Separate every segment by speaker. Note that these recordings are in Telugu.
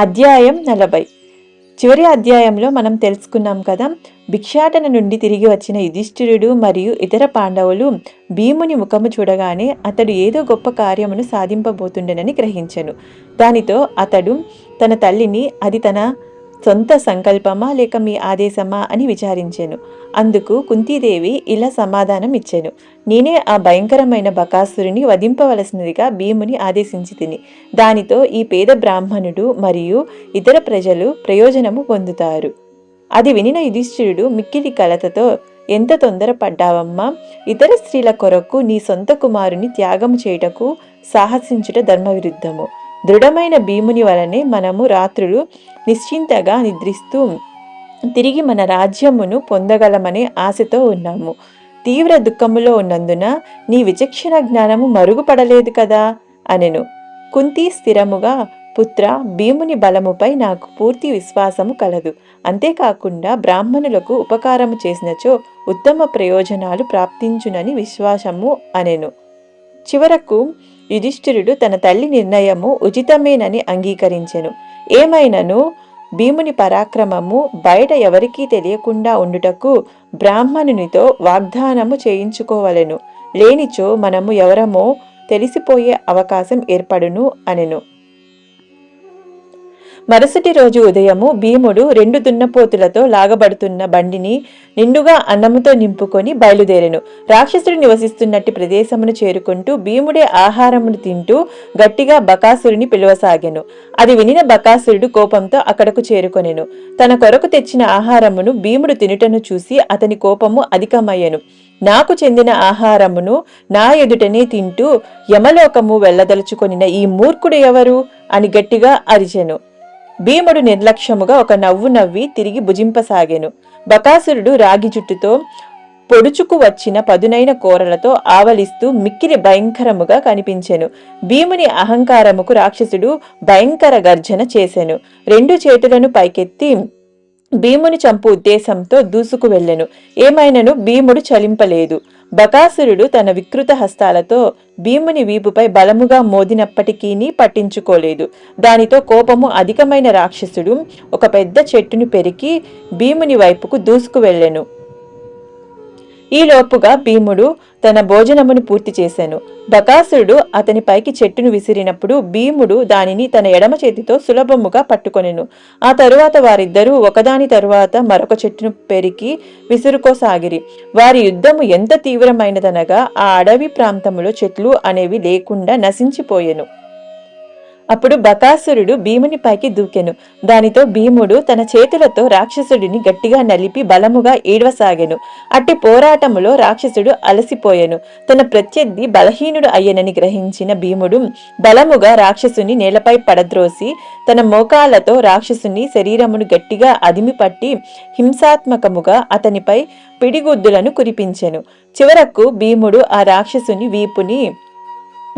Speaker 1: అధ్యాయం నలభై. చివరి అధ్యాయంలో మనం తెలుసుకున్నాం కదా భిక్షాటన నుండి తిరిగి వచ్చిన యుధిష్ఠిరుడు మరియు ఇతర పాండవులు భీముని ముఖము చూడగానే అతడు ఏదో గొప్ప కార్యమును సాధింపబోతుండెనని గ్రహించను. దానితో అతడు తన తల్లిని అది తన సొంత సంకల్పమా లేక మీ ఆదేశమా అని విచారించెను. అందుకు కుంతీదేవి ఇలా సమాధానం ఇచ్చాను. నేనే ఆ భయంకరమైన బకాసురుని వధింపవలసినదిగా భీముని ఆదేశించి తిని దానితో ఈ పేద బ్రాహ్మణుడు మరియు ఇతర ప్రజలు ప్రయోజనము పొందుతారు. అది వినిన యుధిష్ఠిరుడు మిక్కిలి కలతతో ఎంత తొందరపడ్డావమ్మా? ఇతర స్త్రీల కొరకు నీ సొంత కుమారుని త్యాగం చేయుటకు సాహసించుట ధర్మవిరుద్ధము. దృఢమైన భీముని వలనే మనము రాత్రులు నిశ్చింతగా నిద్రిస్తూ తిరిగి మన రాజ్యమును పొందగలమనే ఆశతో ఉన్నాము. తీవ్ర దుఃఖములో ఉన్నందున నీ విచక్షణ జ్ఞానము మరుగుపడలేదు కదా? అనెను. కుంతి స్థిరముగా పుత్ర భీముని బలముపై నాకు పూర్తి విశ్వాసము కలదు. అంతేకాకుండా బ్రాహ్మణులకు ఉపకారము చేసినచో ఉత్తమ ప్రయోజనాలు ప్రాప్తించునని విశ్వాసము అనెను. చివరకు యుధిష్ఠిరుడు తన తల్లి నిర్ణయము ఉచితమేనని అంగీకరించెను. ఏమైనను? భీముని పరాక్రమము బయట ఎవరికీ తెలియకుండా ఉండుటకు బ్రాహ్మణునితో వాగ్దానము చేయించుకోవలెను. లేనిచో మనము ఎవరమో తెలిసిపోయే అవకాశం ఏర్పడును అనెను. మరుసటి రోజు ఉదయము భీముడు రెండు దున్నపోతులతో లాగబడుతున్న బండిని నిండుగా అన్నముతో నింపుకొని బయలుదేరెను. రాక్షసుడు నివసిస్తున్నట్టు ప్రదేశమును చేరుకుంటూ భీముడే ఆహారమును తింటూ గట్టిగా బకాసురుని పిలువసాగెను. అది వినిన బకాసురుడు కోపంతో అక్కడకు చేరుకొనెను. తన కొరకు తెచ్చిన ఆహారమును భీముడు తినుటను చూసి అతని కోపము అధికమయ్యెను. నాకు చెందిన ఆహారమును నా ఎదుటనే తింటూ యమలోకము వెళ్ళదలుచుకొనిన ఈ మూర్ఖుడు ఎవరు? అని గట్టిగా అరిచెను. భీముడు నిర్లక్ష్యముగా ఒక నవ్వు నవ్వి తిరిగి భుజింపసాగాను. బకాసురుడు రాగి జుట్టుతో పొడుచుకు వచ్చిన పదునైన కూరలతో ఆవలిస్తూ మిక్కిలి భయంకరముగా కనిపించెను. భీముని అహంకారముకు రాక్షసుడు భయంకర గర్జన చేసెను. రెండు చేతులను పైకెత్తి భీముని చంపు ఉద్దేశంతో దూసుకు వెళ్ళెను. ఏమైనను భీముడు చలింపలేదు. బకాసురుడు తన వికృత హస్తాలతో భీముని వీపుపై బలముగా మోదినప్పటికీ పట్టించుకోలేదు. దానితో కోపము అధికమైన రాక్షసుడు ఒక పెద్ద చెట్టుని పెరికి భీముని వైపుకు దూసుకు వెళ్ళెను. ఈలోపుగా భీముడు తన భోజనమును పూర్తి చేశాను. బకాసురుడు అతని పైకి చెట్టును విసిరినప్పుడు భీముడు దానిని తన ఎడమ చేతితో సులభముగా పట్టుకొనెను. ఆ తరువాత వారిద్దరూ ఒకదాని తరువాత మరొక చెట్టును పెరికి విసురుకోసాగిరి. వారి యుద్ధము ఎంత తీవ్రమైనదనగా ఆ అడవి ప్రాంతములో చెట్లు అనేవి లేకుండా నశించిపోయెను. అప్పుడు బకాసురుడు భీముని పైకి దూకెను. దానితో భీముడు తన చేతులతో రాక్షసుడిని గట్టిగా నలిపి బలముగా ఏడవసాగెను. అట్టి పోరాటములో రాక్షసుడు అలసిపోయెను. తన ప్రత్యర్థి బలహీనుడు అయ్యనని గ్రహించిన భీముడు బలముగా రాక్షసుని నేలపై పడద్రోసి తన మోకాలతో రాక్షసుని శరీరమును గట్టిగా అదిమిపట్టి హింసాత్మకముగా అతనిపై పిడిగుద్దులను కురిపించెను. చివరకు భీముడు ఆ రాక్షసుని వీపుని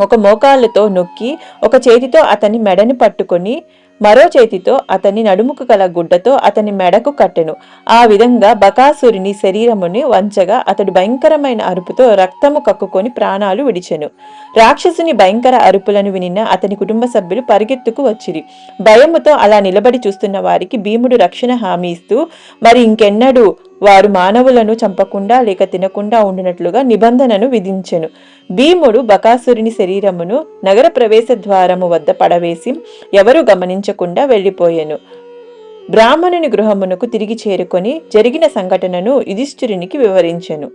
Speaker 1: ఒక మోకాళ్ళతో నొక్కి ఒక చేతితో అతని మెడని పట్టుకొని మరో చేతితో అతని నడుముకు గల గుడ్డతో అతని మెడకు కట్టెను. ఆ విధంగా బకాసురుని శరీరముని వంచగా అతడు భయంకరమైన అరుపుతో రక్తము కక్కుకొని ప్రాణాలు విడిచెను. రాక్షసుని భయంకర అరుపులను వినిన అతని కుటుంబ సభ్యులు పరిగెత్తుకు వచ్చిరి. భయముతో అలా నిలబడి చూస్తున్న వారికి భీముడు రక్షణ హామీ ఇస్తూ మరి ఇంకెన్నడూ వారు మానవులను చంపకుండా లేక తినకుండా ఉండినట్లుగా నిబంధనను విధించెను. భీముడు బకాసురుని శరీరమును నగర ప్రవేశ ద్వారము వద్ద పడవేసి ఎవరు గమనించకుండా వెళ్ళిపోయెను. బ్రాహ్మణుని గృహమునకు తిరిగి చేరుకొని జరిగిన సంఘటనను యుధిష్ఠిరునికి వివరించెను.